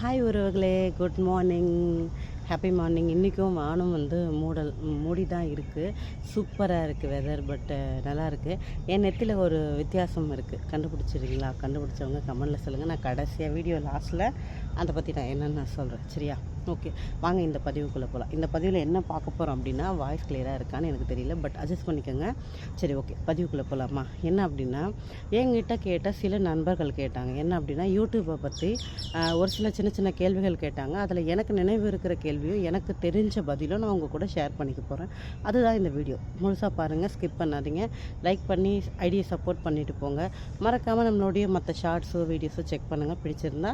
Hi உறவுகளே. Good morning happy morning இன்றைக்கும் வானம் வந்து மூடல் மூடி தான் இருக்குது சூப்பராக இருக்குது வெதர் பட் நல்லா இருக்குது என் நெத்தியில் ஒரு வித்தியாசம் இருக்குது கண்டுபிடிச்சிருக்கீங்களா? கண்டுபிடிச்சவங்க கமெண்டில் சொல்லுங்கள் நான் கடைசியாக வீடியோ லாஸ்ட்டில் அதை பற்றி நான் என்னென்னு நான் சொல்கிறேன் சரியா? ஓகே வாங்க இந்த பதிவுக்குள்ளே போகலாம் இந்த பதிவில் என்ன பார்க்க போகிறோம் அப்படின்னா வாய்ஸ் கிளியராக இருக்கான்னு எனக்கு தெரியல பட் அட்ஜஸ்ட் பண்ணிக்கோங்க. சரி ஓகே பதிவுக்குள்ளே போகலாமா என்ன அப்படின்னா என்கிட்ட கேட்ட சில நண்பர்கள் கேட்டாங்க. என்ன அப்படின்னா யூடியூப்பை பற்றி ஒரு சில சின்ன சின்ன கேள்விகள் கேட்டாங்க. அதில் எனக்கு நினைவு இருக்கிற கேள்வியும் எனக்கு தெரிஞ்ச பதிலும் நான் உங்கள் கூட ஷேர் பண்ணிக்க போகிறேன் அதுதான் இந்த வீடியோ முழுசாக பாருங்கள் ஸ்கிப் பண்ணாதீங்க. லைக் பண்ணி ஐடியை சப்போர்ட் பண்ணிவிட்டு போங்க. மறக்காமல் நம்மளுடைய மற்ற ஷார்ட்ஸோ வீடியோஸோ செக் பண்ணுங்கள் பிடிச்சிருந்தா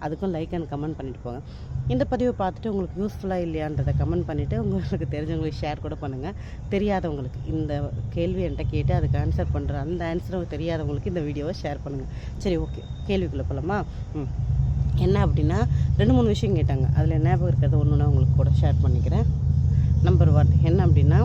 அதுக்கும் லைக் அண்ட் கமெண்ட் பண்ணிட்டு போங்க. இந்த பதிவை பார்த்துட்டு உங்களுக்கு யூஸ்ஃபுல்லாக இல்லையான்றதை கமெண்ட் பண்ணிவிட்டு உங்களுக்கு தெரிஞ்சவங்களுக்கு ஷேர் கூட பண்ணுங்கள் தெரியாதவங்களுக்கு இந்த கேள்வி என்கிட்ட கேட்டு அதுக்கு ஆன்சர் பண்ணுற அந்த ஆன்சரும் தெரியாதவங்களுக்கு இந்த வீடியோவை ஷேர் பண்ணுங்கள் சரி ஓகே கேள்விக்குள்ளே போகலாமா ம். என்ன அப்படின்னா ரெண்டு மூணு விஷயம் கேட்டாங்க. அதில் ஞாபகம் இருக்கிறது ஒன்று நான் உங்களுக்கு கூட ஷேர் பண்ணிக்கிறேன். நம்பர் ஒன் என்ன அப்படின்னா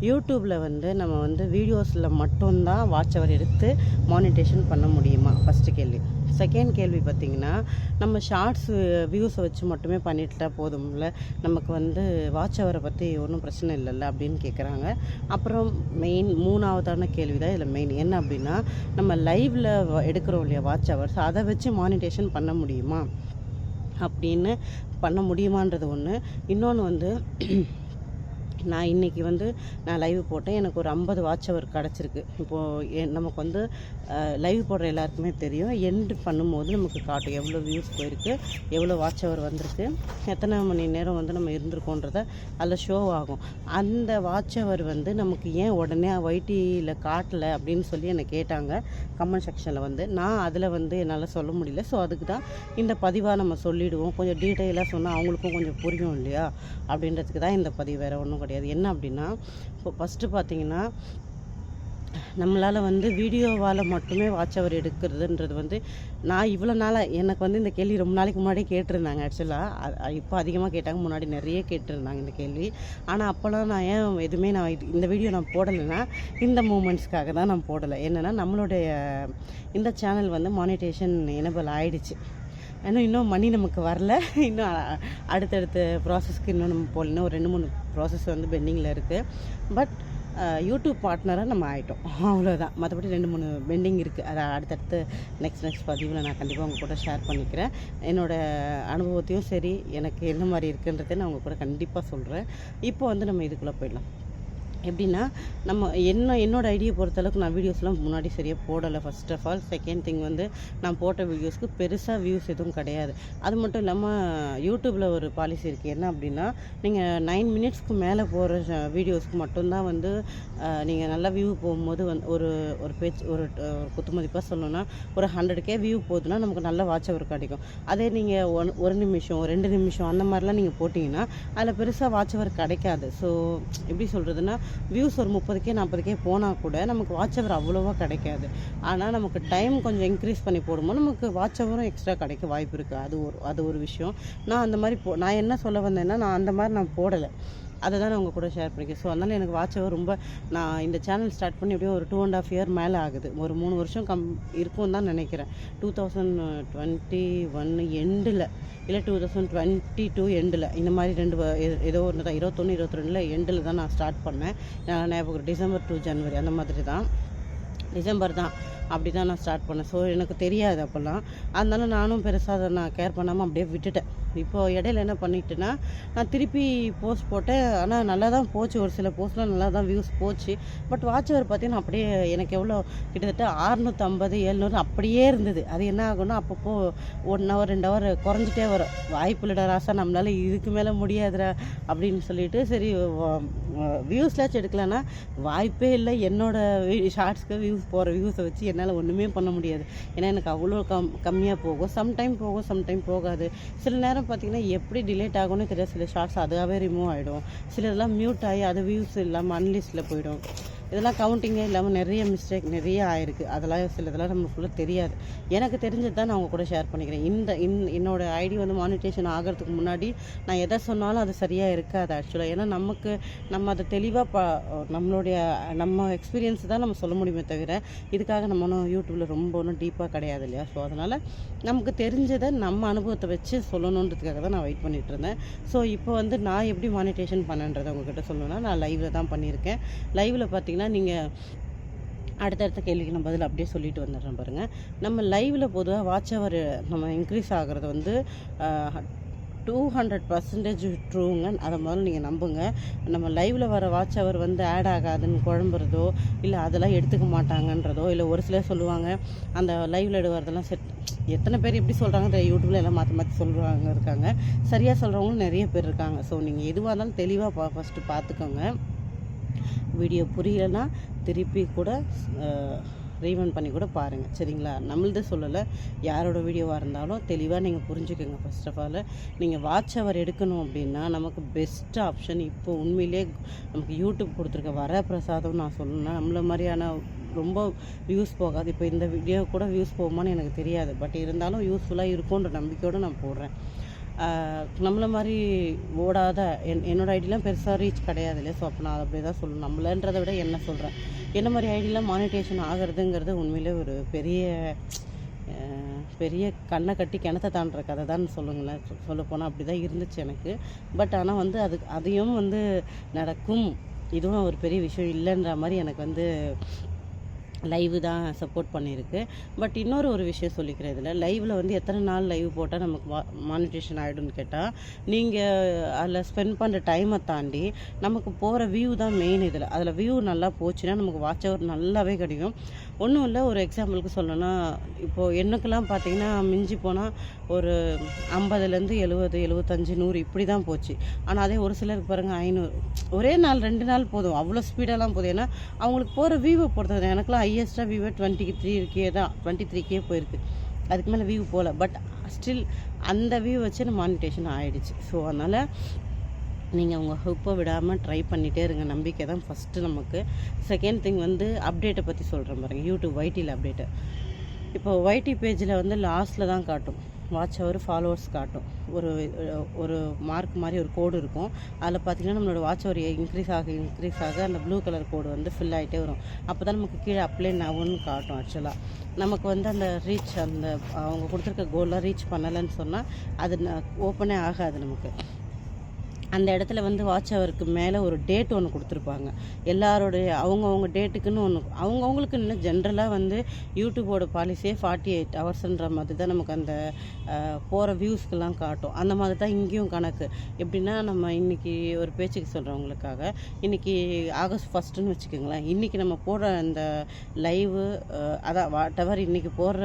யூடியூப்பில் வந்து நம்ம வந்து வீடியோஸில் மட்டும்தான் வாட்ச் அவர் எடுத்து மானிட்டேஷன் பண்ண முடியுமா? ஃபஸ்ட்டு கேள்வி. செகண்ட் கேள்வி பார்த்திங்கன்னா நம்ம ஷார்ட்ஸ் வியூஸை வச்சு மட்டுமே பண்ணிட்டுட்டா போதும்ல? நமக்கு வந்து வாட்ச் அவரை பற்றி ஒன்றும் பிரச்சனை இல்லைல்ல அப்படின்னு கேட்குறாங்க அப்புறம் மெயின் மூணாவதான கேள்வி தான் இதில் மெயின் என்ன அப்படின்னா நம்ம லைவில் எடுக்கிறோம் இல்லையா வாட்ச் ஹவர்ஸ் அதை வச்சு மானிட்டேஷன் பண்ண முடியுமா? அப்படின்னு பண்ண முடியுமான்றது ஒன்று இன்னொன்று வந்து நான் இன்றைக்கி வந்து நான் லைவ் போட்டேன். எனக்கு ஒரு ஐம்பது வாட்ச் அவர் கிடச்சிருக்கு. இப்போது நமக்கு வந்து லைவ் போடுற எல்லாருக்குமே தெரியும். எண்டு பண்ணும்போது நமக்கு காட்டும் எவ்வளோ வியூஸ் போயிருக்கு எவ்வளோ வாட்ச் அவர் வந்திருக்கு எத்தனை மணி நேரம் வந்து நம்ம இருந்திருக்கோன்றத அதில் ஷோ ஆகும். அந்த வாட்ச் அவர் வந்து நமக்கு ஏன் உடனே ஒய்டியில் காட்டலை அப்படின்னு சொல்லி என்னை கேட்டாங்க. கமெண்ட் செக்ஷனில் வந்து. நான் அதில் வந்து என்னால் சொல்ல முடியல. ஸோ அதுக்கு தான் இந்த பதிவாக நம்ம சொல்லிவிடுவோம் கொஞ்சம் டீட்டெயிலாக சொன்னால் அவங்களுக்கும் கொஞ்சம் புரியும் இல்லையா? அப்படின்றதுக்கு தான் இந்த பதிவு வேறு ஒன்றும் கிடையாது. என்ன அப்படின்னா இப்போ ஃபஸ்ட்டு பார்த்தீங்கன்னா நம்மளால் வந்து வீடியோவால் மட்டுமே வாட்ச் அவர் எடுக்கிறதுன்றது வந்து நான் இவ்வளோ நாளாக எனக்கு வந்து இந்த கேள்வி ரொம்ப நாளைக்கு முன்னாடி கேட்டிருந்தாங்க ஆக்சுவலாக இப்போ அதிகமாக கேட்டாங்க முன்னாடி நிறைய கேட்டிருந்தாங்க இந்த கேள்வி. ஆனால் அப்போல்லாம் நான் ஏன் எதுவுமே நான் இந்த வீடியோ நான் போடலைன்னா இந்த மூமெண்ட்ஸ்க்காக தான் நான் போடலை. என்னென்னா நம்மளுடைய இந்த சேனல் வந்து மானிட்டேஷன் எனபிள் ஆயிடுச்சு. இன்னும் இன்னும் மணி நமக்கு வரல. இன்னும் அடுத்தடுத்த ப்ராசஸ்க்கு இன்னும் நம்ம போகல இன்னும் ஒரு ரெண்டு மூணு ப்ராசஸ் வந்து பெண்டிங்கில் இருக்குது பட் யூடியூப் பார்ட்னராக நம்ம ஆகிட்டோம் அவ்வளோதான் மற்றபடி ரெண்டு மூணு பெண்டிங் இருக்குது அதை அடுத்தடுத்து நெக்ஸ்ட் நெக்ஸ்ட் பதிவில் நான் கண்டிப்பாக உங்கள் கூட ஷேர் பண்ணிக்கிறேன். என்னோடய அனுபவத்தையும் சரி எனக்கு என்ன மாதிரி இருக்குன்றதை நான் உங்கள் கூட கண்டிப்பாக சொல்கிறேன் இப்போ வந்து நம்ம இதுக்குள்ளே போயிடலாம். எப்படின்னா நம்ம என்ன என்னோடய ஐடியை பொறுத்தளவுக்கு நான் வீடியோஸ்லாம் முன்னாடி சரியாக போடலை. First of all second thing வந்து நான் போட்ட வீடியோஸ்க்கு பெருசாக வியூஸ் எதுவும் கிடையாது. அது மட்டும் இல்லாமல் யூடியூப்பில் ஒரு பாலிசி இருக்குது என்ன அப்படின்னா நீங்கள் நைன் மினிட்ஸ்க்கு மேலே போகிற வீடியோஸ்க்கு மட்டும்தான் வந்து நீங்கள் நல்லா வியூ போகும்போது வந்து ஒரு ஒரு பேச்சு ஒரு குத்துமதிப்பாக சொல்லணும்னா ஒரு ஹண்ட்ரட் கே வியூ போகுதுன்னா நமக்கு நல்ல வாட்ச் அவர் கிடைக்கும். அதே நீங்கள் ஒன் ஒரு நிமிஷம் ரெண்டு நிமிஷம் அந்த மாதிரிலாம் நீங்கள் போட்டிங்கன்னா அதில் பெருசாக வாட்ச் அவர் கிடைக்காது. ஸோ எப்படி சொல்கிறதுனா வியூஸ் ஒரு முப்பதுக்கே நாற்பதுக்கே போனால் கூட நமக்கு வாட்ச் அவர் அவ்வளோவா கிடைக்காது. ஆனால் நமக்கு டைம் கொஞ்சம் இன்க்ரீஸ் பண்ணி போடும்போது நமக்கு வாட்ச் அவரும் எக்ஸ்ட்ரா கிடைக்க வாய்ப்பு இருக்குது அது ஒரு அது ஒரு விஷயம். நான் அந்த மாதிரி போ நான் என்ன சொல்ல வந்தேன்னா நான் அந்த மாதிரி நான் போடலை. அதை தான் நான் உங்கள் கூட ஷேர் பண்ணிக்கிறேன். ஸோ அதனால் எனக்கு வாட்ச் ரொம்ப நான் இந்த சேனல் ஸ்டார்ட் பண்ணி எப்படியும் ஒரு டூ அண்ட் ஆஃப் இயர் மேலே ஆகுது. ஒரு மூணு வருஷம் கம் இருக்கும் தான் நினைக்கிறேன். டூ தௌசண்ட் டுவெண்ட்டி ஒன் எண்டில் இல்லை டூ தௌசண்ட் டுவெண்ட்டி டூ எண்டில் இந்த மாதிரி ரெண்டு வ- ஏதோ ஒன்று தான் இருபத்தொன்று இருபத்தி ரெண்டில் எண்டில் தான் நான் ஸ்டார்ட் பண்ணேன். நான் ஞாபகம் டிசம்பர் டூ ஜனவரி அந்த மாதிரி தான் டிசம்பர் தான் அப்படி தான் நான் ஸ்டார்ட் பண்ணேன். ஸோ எனக்கு தெரியாது அப்போல்லாம். அதனால நானும் பெருசாக அதை நான் கேர் பண்ணாமல் அப்படியே விட்டுட்டேன். இப்போது இடையில என்ன பண்ணிட்டேன்னா நான் திருப்பி போஸ்ட் போட்டேன். ஆனால் நல்லா தான் போச்சு. ஒரு சில போஸ்ட்லாம் நல்லா தான் வியூஸ் போச்சு. பட் வாட்ச் அவர் பார்த்தீங்கன்னா அப்படியே எனக்கு எவ்வளோ? கிட்டத்தட்ட அறுநூற்றம்பது எழுநூறு அப்படியே இருந்தது. அது என்ன ஆகும்னா அப்பப்போ ஒன் ஹவர் ரெண்டு ஹவர் குறைஞ்சிட்டே வரும். வாய்ப்பு இல்லைடா ராசா நம்மளால் இதுக்கு மேலே முடியாதுடா அப்படின்னு சொல்லிட்டு சரி வியூஸ்லாச்சும் எடுக்கலன்னா வாய்ப்பே இல்லை. என்னோடய ஷார்ட்ஸ்க்கு வியூஸ் போகிற வியூஸை வச்சு என்னால் ஒன்றுமே பண்ண முடியாது. ஏன்னா எனக்கு அவ்வளோ கம் கம்மியாக போகும். சம்டைம் போகும் சம்டைம் போகாது. சில நேரம் பார்த்தீங்கன்னா எப்படி டிலேட் ஆகும்னு தெரியாது. சில ஷார்ட்ஸ் அதுவாகவே ரிமூவ் ஆகிடும் சிலதெல்லாம் மியூட் ஆகி அது வியூஸ் இல்லாமல் அன்லிஸ்ட்டில் போயிடும். இதெல்லாம் கவுண்டிங்கே இல்லாமல் நிறைய மிஸ்டேக் நிறைய ஆயிருக்கு. அதெல்லாம் சில இதெல்லாம் நம்மளுக்குள்ள தெரியாது. எனக்கு தெரிஞ்சது தான் நான் உங்கள் கூட ஷேர் பண்ணிக்கிறேன். இந்த இன் என்னோடய ஐடி வந்து மானிட்டேஷன் ஆகிறதுக்கு முன்னாடி நான் எதை சொன்னாலும் அது சரியாக இருக்காது ஆக்சுவலாக ஏன்னா நமக்கு நம்ம அதை தெளிவாக ப நம்மளுடைய நம்ம எக்ஸ்பீரியன்ஸ் தான் நம்ம சொல்ல முடியுமே தவிர இதுக்காக நம்ம ஒன்றும் யூடியூப்பில் ரொம்ப ஒன்றும் டீப்பாக கிடையாது இல்லையா? ஸோ அதனால் நமக்கு தெரிஞ்சதை நம்ம அனுபவத்தை வச்சு சொல்லணுன்றதுக்காக தான் நான் வெயிட் பண்ணிட்டு இருந்தேன். ஸோ இப்போ வந்து நான் எப்படி மானிட்டேஷன் பண்ணன்றதை உங்ககிட்ட சொல்லணும்னா நான் லைவில் தான் பண்ணியிருக்கேன். லைவில் பார்த்தீங்கன்னா பார்த்தீங்கன்னா நீங்கள் அடுத்தடுத்த கேள்விக்கு நம்ம பதில் அப்படியே சொல்லிட்டு வந்துடுறேன் பாருங்கள் நம்ம லைவில் பொதுவாக வாட்ச் அவர் நம்ம இன்க்ரீஸ் ஆகிறது வந்து டூ ஹண்ட்ரட் பர்சன்டேஜ் ட்ரூங்க அதை முதல்ல நீங்கள் நம்புங்க. நம்ம லைவில் வர வாட்ச் அவர் வந்து ஆட் ஆகாதுன்னு குழம்புறதோ இல்லை அதெல்லாம் எடுத்துக்க மாட்டாங்கன்றதோ இல்லை ஒரு சிலர் சொல்லுவாங்க அந்த லைவில் எடுவதெல்லாம் செட் எத்தனை பேர் எப்படி சொல்கிறாங்க யூடியூப்பில் எல்லாம் மாற்றி மாற்றி சொல்கிறாங்க இருக்காங்க. சரியாக சொல்கிறவங்களும் நிறைய பேர் இருக்காங்க. ஸோ நீங்கள் எதுவாக இருந்தாலும் தெளிவாக பா ஃபஸ்ட்டு பார்த்துக்கோங்க. வீடியோ புரியலைன்னா திருப்பி கூட ரீவன் பண்ணி கூட பாருங்கள் சரிங்களா? நம்மளது சொல்லலை. யாரோட வீடியோவாக இருந்தாலும் தெளிவாக நீங்கள் புரிஞ்சுக்கோங்க ஃபர்ஸ்ட் ஆஃப் ஆல் நீங்கள் வாட்ச் அவர் எடுக்கணும் அப்படின்னா நமக்கு பெஸ்ட் ஆப்ஷன் இப்போ உண்மையிலே நமக்கு யூடியூப் கொடுத்துருக்க வர பிரசாதம் நான் சொல்லணும்னா நம்மள மாதிரியான ரொம்ப வியூஸ் போகாது. இப்போ இந்த வீடியோ கூட வியூஸ் போகுமான்னு எனக்கு தெரியாது. பட் இருந்தாலும் யூஸ்ஃபுல்லாக இருக்கும்ன்ற நம்பிக்கையோடு நான் போடுறேன். நம்மளை மாதிரி ஓடாத என் என்னோட ஐடிலாம் பெருசாக ரீச் கிடையாது இல்லையா? ஸோ அப்போ நான் அப்படி தான் சொல்லணும் நம்மளன்றதை விட என்ன சொல்கிறேன் என்ன மாதிரி ஐடிலாம் மானிட்டேஷன் ஆகிறதுங்கிறது உண்மையிலே ஒரு பெரிய பெரிய கண்ணை கட்டி கிணத்த தாண்டுற கதை தான் சொல்லுங்களேன். சொல்ல போனால் அப்படி தான் இருந்துச்சு எனக்கு. பட் ஆனால் வந்து அது அதையும் வந்து நடக்கும். இதுவும் ஒரு பெரிய விஷயம் இல்லைன்ற மாதிரி எனக்கு வந்து லைவு தான் சப்போர்ட் பண்ணியிருக்கு பட் இன்னொரு ஒரு விஷயம் சொல்லிக்கிறேன் இதில் லைவில் வந்து எத்தனை நாள் லைவ் போட்டால் நமக்கு மானிட்டேஷன் ஆகிடும்னு கேட்டால் நீங்கள் அதில் ஸ்பெண்ட் பண்ணுற டைமை தாண்டி நமக்கு போகிற வியூ தான் மெயின் இதில். அதில் வியூ நல்லா போச்சுன்னா நமக்கு வாட்ச் அவர் நல்லாவே கிடைக்கும். ஒன்றும் இல்லை ஒரு எக்ஸாம்பிளுக்கு சொல்லணும்னா இப்போது எனக்கெல்லாம் பார்த்தீங்கன்னா மிஞ்சி போனால் ஒரு ஐம்பதுலேருந்து எழுபது எழுபத்தஞ்சு நூறு இப்படி தான் போச்சு. ஆனால் அதே ஒரு சிலருக்கு பாருங்கள் ஐநூறு. ஒரே நாள் ரெண்டு நாள் போதும். அவ்வளோ ஸ்பீடெல்லாம் போதும். ஏன்னா அவங்களுக்கு போகிற வியூவை பொறுத்தது எனக்குலாம் ஹையஸ்ட்டாக வியூவே டுவெண்ட்டி த்ரீ இருக்கே தான். டுவெண்ட்டி த்ரீக்கே போயிருக்கு. அதுக்கு மேலே வியூ போகல பட் ஸ்டில் அந்த வியூ வச்சு நம்ம மானிட்டேஷன் ஆகிடுச்சு ஸோ அதனால் நீங்கள் உங்கள் ஹுப்பை விடாமல் ட்ரை பண்ணிகிட்டே இருங்க. நம்பிக்கை தான் ஃபஸ்ட்டு நமக்கு. செகண்ட் திங் வந்து அப்டேட்டை பற்றி சொல்கிறேன் பாருங்கள் யூடியூப் ஒய்டியில் அப்டேட்டு இப்போ ஒய்டி பேஜில் வந்து லாஸ்ட்டில் தான் காட்டும். வாட்ச் ஹவர் ஃபாலோவர்ஸ் காட்டும். ஒரு ஒரு மார்க் மாதிரி ஒரு கோடு இருக்கும். அதில் பார்த்தீங்கன்னா நம்மளோட வாட்ச் ஹவர் இன்க்ரீஸ் ஆக இன்க்ரீஸ் ஆக அந்த ப்ளூ கலர் கோடு வந்து ஃபில் ஆகிட்டே வரும். அப்போ தான் நமக்கு கீழே அப்ளை ஆகும்னு காட்டும் ஆக்சுவலாக நமக்கு வந்து அந்த ரீச் அந்த அவங்க கொடுத்துருக்க கோல்லாம் ரீச் பண்ணலைன்னு சொன்னால் அது ஓப்பனே ஆகாது நமக்கு. அந்த இடத்துல வந்து வாட்ச் ஹவருக்கு மேலே ஒரு டேட் ஒன்று கொடுத்துருப்பாங்க. எல்லாரோடைய அவங்கவுங்க டேட்டுக்குன்னு ஒன்று அவங்கவுங்களுக்கு இல்லை ஜென்ரலாக வந்து யூடியூபோட பாலிசியே ஃபார்ட்டி எயிட் ஹவர்ஸ்ன்ற மாதிரி தான் நமக்கு அந்த போகிற வியூஸ்க்கெல்லாம் காட்டும். அந்த மாதிரி தான் இங்கேயும் கணக்கு. எப்படின்னா நம்ம இன்றைக்கி ஒரு பேச்சுக்கு சொல்கிறவங்களுக்காக இன்றைக்கி ஆகஸ்ட் ஃபஸ்ட்டுன்னு வச்சுக்கோங்களேன். இன்றைக்கி நம்ம போடுற அந்த லைவு அதான் வாட் எவர் இன்றைக்கி போடுற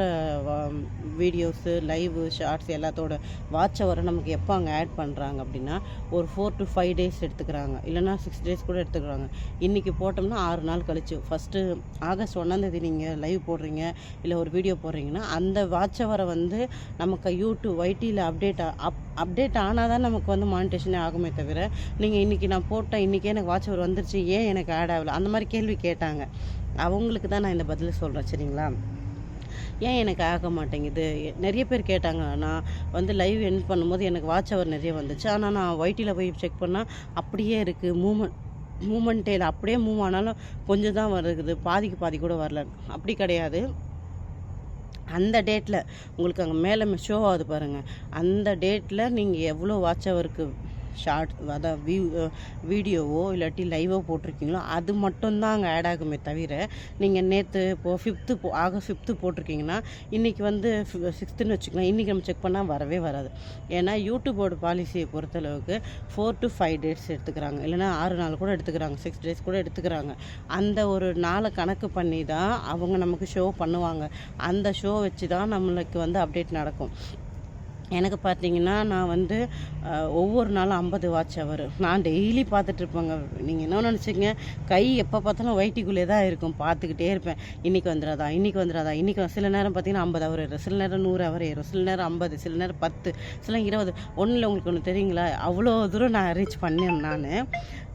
வீடியோஸு லைவு ஷார்ட்ஸ் எல்லாத்தோட வாட்ச் ஹவரை நமக்கு எப்போ அங்கே ஆட் பண்ணுறாங்க அப்படின்னா ஒரு ஃபோர் டு ஃபைவ் டேஸ் எடுத்துக்கிறாங்க. இல்லைனா சிக்ஸ் டேஸ் கூட எடுத்துக்கிறாங்க. இன்றைக்கி போட்டோம்னா ஆறு நாள் கழிச்சு. ஃபஸ்ட்டு ஆகஸ்ட் ஒன்றாந்தேதி நீங்கள் லைவ் போடுறீங்க இல்லை ஒரு வீடியோ போடுறீங்கன்னா அந்த வாட்ச்சவரை வந்து நமக்கு யூடியூப் ஒய்டியில் அப்டேட் அப் அப்டேட் ஆனால் தான் நமக்கு வந்து மானிட்டேஷனே ஆகுமே தவிர நீங்கள் இன்றைக்கி நான் போட்டேன் இன்றைக்கே எனக்கு வாட்ச் அவர் வந்துருச்சு ஏன் எனக்கு ஆட் ஆகலை? அந்த மாதிரி கேள்வி கேட்டாங்க. அவங்களுக்கு தான் நான் இந்த பதில் சொல்கிறேன் சரிங்களா? ஏன் எனக்கு ஆக மாட்டேங்குது? நிறைய பேர் கேட்டாங்க. நான் வந்து லைவ் என் பண்ணும்போது எனக்கு வாட்ச் அவர் நிறைய வந்துச்சு. ஆனால் நான் ஒய்டியில் போய் செக் பண்ணால் அப்படியே இருக்குது மூமெண்ட் மூமெண்ட்டே இல்லை. அப்படியே மூவ் ஆனாலும் கொஞ்சம் தான் வருது. பாதிக்கு பாதி கூட வரல. அப்படி கிடையாது. அந்த டேட்டில் உங்களுக்கு அங்கே மேலே ஷோ ஆகுது பாருங்கள் அந்த டேட்டில் நீங்கள் எவ்வளோ வாட்ச் அவருக்கு ஷார்ட் அதான் வியூ வீடியோவோ இல்லாட்டி லைவோ போட்டிருக்கீங்களோ அது மட்டும்தான் அங்கே ஆட் ஆகுமே தவிர நீங்கள் நேற்று இப்போது ஃபிஃப்த்து போ ஆகஸ்ட் ஃபிஃப்த்து போட்டிருக்கீங்கன்னா இன்றைக்கி வந்து சிக்ஸ்த்துன்னு வச்சுக்கலாம் இன்றைக்கி நம்ம செக் பண்ணால் வரவே வராது. ஏன்னா யூடியூபோட பாலிசியை பொறுத்தளவுக்கு ஃபோர் டு ஃபைவ் டேஸ் எடுத்துக்கிறாங்க. இல்லைனா ஆறு நாள் கூட எடுத்துக்கிறாங்க. சிக்ஸ் டேஸ் கூட எடுத்துக்கிறாங்க. அந்த ஒரு நாளை கணக்கு பண்ணி தான் அவங்க நமக்கு ஷோ பண்ணுவாங்க. அந்த ஷோ வச்சு தான் நம்மளுக்கு வந்து அப்டேட் நடக்கும். எனக்கு பார்த்தீங்கன்னா நான் வந்து ஒவ்வொரு நாளும் ஐம்பது வாட்ச் அவர் நான் டெய்லி பார்த்துட்ருப்பேங்க நீங்கள் என்ன நினச்சிங்க? கை எப்போ பார்த்தாலும் வயிற்றுக்குள்ளே தான் இருக்கும். பார்த்துக்கிட்டே இருப்பேன். இன்றைக்கி வந்துடாதா? இன்றைக்கி வந்துடாதா? இன்றைக்கி சில நேரம் பார்த்தீங்கன்னா ஐம்பது அவர் ஏறும். சில நேரம் நூறு அவர் ஏறும். சில நேரம் ஐம்பது சில நேரம் பத்து சில இருபது. ஒன்றில் உங்களுக்கு ஒன்று தெரியுங்களா? அவ்வளோ தூரம் நான் ரீச் பண்ணேன் நான்.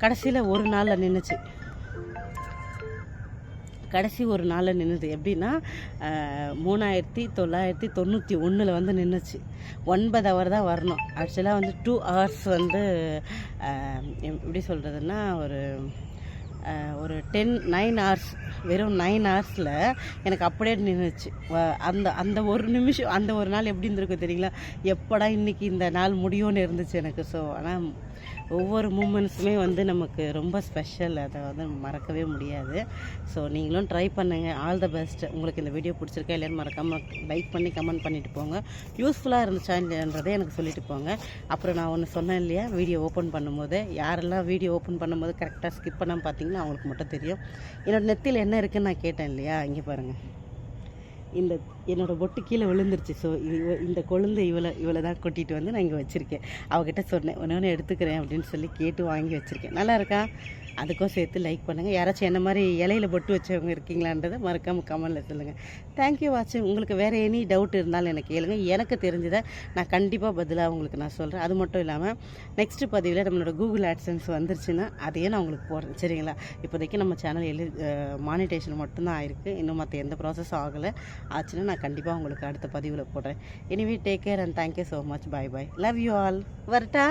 கடைசியில் ஒரு நாளில் நின்றுச்சு கடைசி ஒரு நாளில் நின்றுது எப்படின்னா மூணாயிரத்தி தொள்ளாயிரத்தி தொண்ணூற்றி ஒன்றில் வந்து நின்றுச்சு ஒன்பது ஹவர் தான் வரணும். ஆக்சுவலாக வந்து டூ ஹவர்ஸ் வந்து எப்படி சொல்கிறதுன்னா ஒரு ஒரு டென் நைன் ஹவர்ஸ் வெறும் நைன் ஹவர்ஸில் எனக்கு அப்படியே நின்றுச்சு அந்த அந்த ஒரு நிமிஷம் அந்த ஒரு நாள் எப்படி இருந்திருக்கும் தெரியுங்களா? எப்படா இன்றைக்கி இந்த நாள் முடியும்னு இருந்துச்சு எனக்கு. ஸோ ஆனால் ஒவ்வொரு மூமெண்ட்ஸுமே வந்து நமக்கு ரொம்ப ஸ்பெஷல் அதை வந்து மறக்கவே முடியாது. ஸோ நீங்களும் ட்ரை பண்ணுங்கள் ஆல் த பெஸ்ட் உங்களுக்கு இந்த வீடியோ பிடிச்சிருக்கா இல்லைன்னு மறக்காமல் லைக் பண்ணி கமெண்ட் பண்ணிட்டு போங்க. யூஸ்ஃபுல்லாக இருந்துச்சா இல்லைன்றதை எனக்கு சொல்லிட்டு போங்க. அப்புறம் நான் ஒன்று சொன்னேன் இல்லையா? வீடியோ ஓப்பன் பண்ணும்போது. யாரெல்லாம் வீடியோ ஓப்பன் பண்ணும்போது கரெக்டாக ஸ்கிப் பண்ணாமல் பார்த்தீங்கன்னா அவங்களுக்கு மட்டும் தெரியும். என்னோடய நெத்தியில் என்ன இருக்குதுன்னு நான் கேட்டேன் இல்லையா? இங்கே பாருங்கள் இந்த என்னோட பொட்டு கீழே விழுந்துருச்சு. ஸோ இவ இந்த கொழுந்து இவளை இவளை தான் கொட்டிட்டு வந்து நான் இங்கே வச்சுருக்கேன். அவகிட்ட சொன்னேன் ஒன்று எடுத்துக்கிறேன் அப்படின்னு சொல்லி கேட்டு வாங்கி வச்சுருக்கேன். நல்லா இருக்கா? அதுக்கும் சேர்த்து லைக் பண்ணுங்கள் யாராச்சும் என்ன மாதிரி இலையில பொட்டு வச்சவங்க இருக்கீங்களான்றதை மறக்காமல் கமெண்டில் சொல்லுங்கள் தேங்க்யூ வாட்சிங் உங்களுக்கு வேறு எனி டவுட் இருந்தாலும் எனக்கு கேளுங்க. எனக்கு தெரிஞ்சதை நான் கண்டிப்பாக பதிலாக உங்களுக்கு நான் சொல்கிறேன் அது மட்டும் இல்லாமல் நெக்ஸ்ட்டு பதிவில் நம்மளோட கூகுள் ஆட்சன்ஸ் வந்துருச்சுன்னா அதையே நான் உங்களுக்கு போடுறேன். சரிங்களா? இப்போதைக்கு நம்ம சேனல் எழு மானிட்டேஷன் மட்டும்தான் ஆயிருக்கு. இன்னும் மற்ற எந்த ப்ராசஸும் ஆகலை. ஆச்சுன்னா நான் கண்டிப்பாக உங்களுக்கு அடுத்த பதிவில் போடுறேன். Anyway take care and thank you so much bye bye love you all வரட்டா